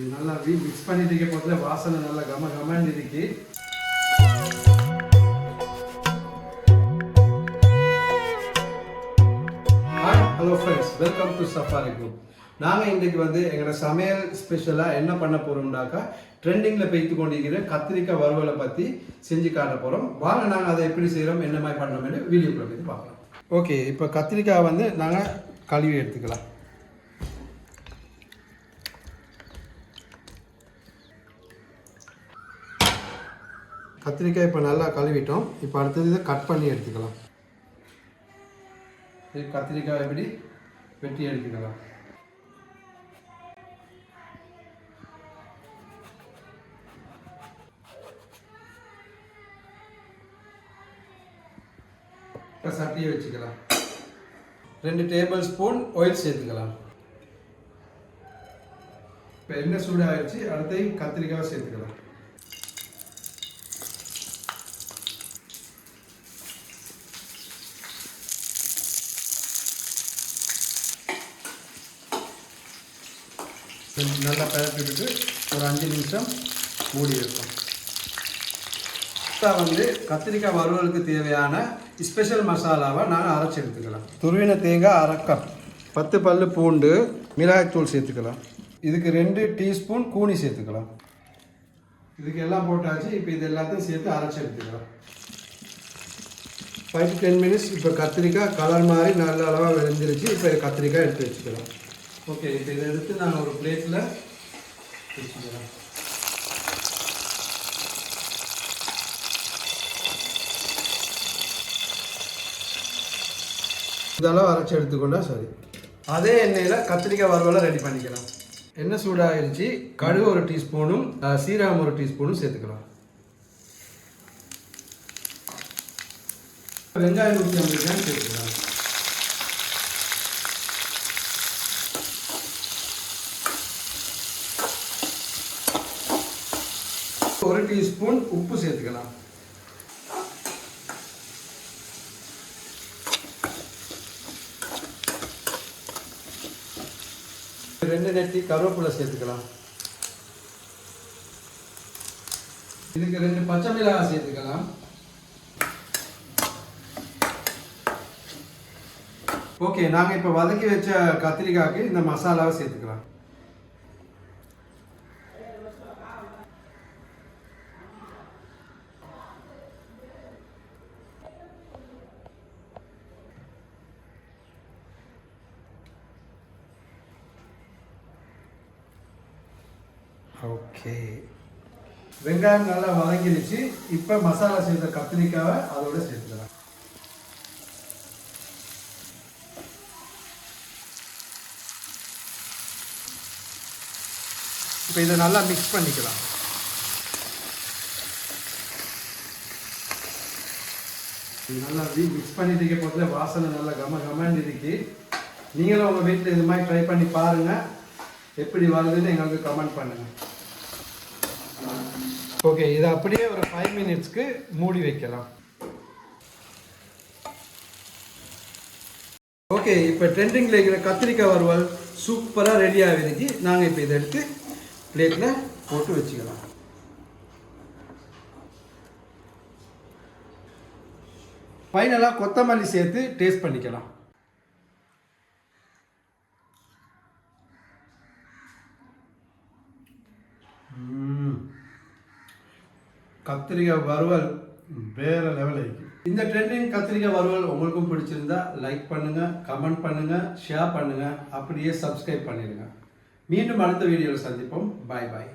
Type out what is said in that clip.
இது நல்லா வீ மிக்ஸ் பண்ணிட்டு இருக்க வாசனை நல்லா கம கமன்னு இருக்கு. Hello friends welcome to safari group நாங்கள் இன்றைக்கு வந்து எங்களோட சமையல் ஸ்பெஷலாக என்ன பண்ண போகிறோம்னாக்கா ட்ரெண்டிங்கில் பெய்த்து கொண்டிருக்கிற கத்திரிக்காய் வறுவலை பற்றி செஞ்சு காட்ட போகிறோம் வாங்க நாங்கள் அதை எப்படி செய்கிறோம் என்ன மாதிரி பண்ணுறோம்னு வீடியோக்குள்ள போய் பார்க்கலாம். ஓகே இப்போ கத்திரிக்காய் வந்து நாங்கள் கழுவி எடுத்துக்கலாம். கத்திரிக்காய் இப்போ நல்லா கழுவிட்டோம். இப்போ அடுத்தது இதை கட் பண்ணி எடுத்துக்கலாம். இது கத்திரிக்காய் எப்படி வெட்டி எடுத்துக்கலாம். இப்போ சட்டியை வச்சுக்கலாம். ரெண்டு டேபிள் ஸ்பூன் ஆயில் சேர்த்துக்கலாம். இப்போ எண்ணெய் சூடாகிடுச்சு அடுத்து கத்திரிக்காய் சேர்த்துக்கலாம். நல்லா பரப்பிட்டு ஒரு அஞ்சு நிமிஷம் மூடி வைப்போம். இப்போ வந்து கத்திரிக்காய் வறுவலுக்கு தேவையான ஸ்பெஷல் மசாலாவை நாங்கள் அரைச்சி எடுத்துக்கலாம். துருவின தேங்காய் அரை பத்து பல்லு பூண்டு மிளகாய்த்தூள் சேர்த்துக்கலாம். இதுக்கு ரெண்டு டீஸ்பூன் கூனி சேர்த்துக்கலாம். இதுக்கு எல்லாம் போட்டாச்சு இப்போ இது எல்லாத்தையும் சேர்த்து அரைச்சி எடுத்துக்கலாம். ஃபைவ் டு டென் மினிட்ஸ் இப்போ கத்திரிக்காய் கலர் மாதிரி நல்ல அளவாக விளைஞ்சிருச்சு இப்போ கத்திரிக்காய் எடுத்து வச்சுக்கலாம். ஓகே இப்போ இதை எடுத்து நான் ஒரு பிளேட்டில் வச்சுக்கலாம் இதெல்லாம் அரைச்சி எடுத்துக்கொண்டா சரி. அதே எண்ணெயில் கத்திரிக்காய் வறுவலை ரெடி பண்ணிக்கலாம். எண்ணெய் சூடாகிருச்சு கடுகு ஒரு டீஸ்பூனும் சீரகம் ஒரு டீஸ்பூனும் சேர்த்துக்கலாம். வெங்காயம் நூற்றி ஐம்பது கிராம் சேர்த்துக்கலாம். ஒரு டீஸ்பூன் உப்பு சேர்த்துக்கலாம். ரெண்டு நெட்டி கருவேப்பிலை சேர்த்துக்கலாம். இதுக்கு ரெண்டு பச்சை மிளகாய் சேர்த்துக்கலாம். ஓகே நாங்கள் இப்போ வதக்கி வச்ச கத்திரிக்காய்க்கு இந்த மசாலாவை சேர்த்துக்கலாம். ஓகே. வெங்காயம் நல்லா வதங்கிடுச்சு. இப்போ மசாலா சேர்த்த கத்திரிக்காவை அதோட சேர்த்துக்கலாம். இப்போ இதை நல்லா மிக்ஸ் பண்ணிக்கலாம். இது நல்லா மிக்ஸ் பண்ணிட்டு இருக்க வாசனை நல்லா கம கமன்னு இருக்கு. நீங்களும் உங்கள் வீட்டில் இது மாதிரி ட்ரை பண்ணி பாருங்கள் எப்படி வருதுன்னு எங்களுக்கு கமெண்ட் பண்ணுங்கள் ஓகே இதை அப்படியே ஒரு ஃபைவ் மினிட்ஸ்க்கு மூடி வைக்கலாம். ஓகே இப்போ ட்ரெண்டிங்கில் இருக்கிற கத்திரிக்காய் வறுவல் சூப்பராக ரெடி ஆகிருக்கு நாங்கள் இப்போ இதை எடுத்து பிளேட்டில் போட்டு வச்சுக்கலாம். ஃபைனலாக கொத்தமல்லி சேர்த்து டேஸ்ட் பண்ணிக்கலாம். ம் கத்திரிக்காய் வறுவல் வேற லெவல் இந்த ட்ரெண்டிங் கத்திரிக்காய் வறுவல் உங்களுக்கும் பிடிச்சிருந்தா லைக் பண்ணுங்க கமெண்ட் பண்ணுங்க ஷேர் பண்ணுங்க அப்படியே சப்ஸ்கிரைப் பண்ணிடுங்க. மீண்டும் அடுத்த வீடியோவில் சந்திப்போம். பாய் பாய்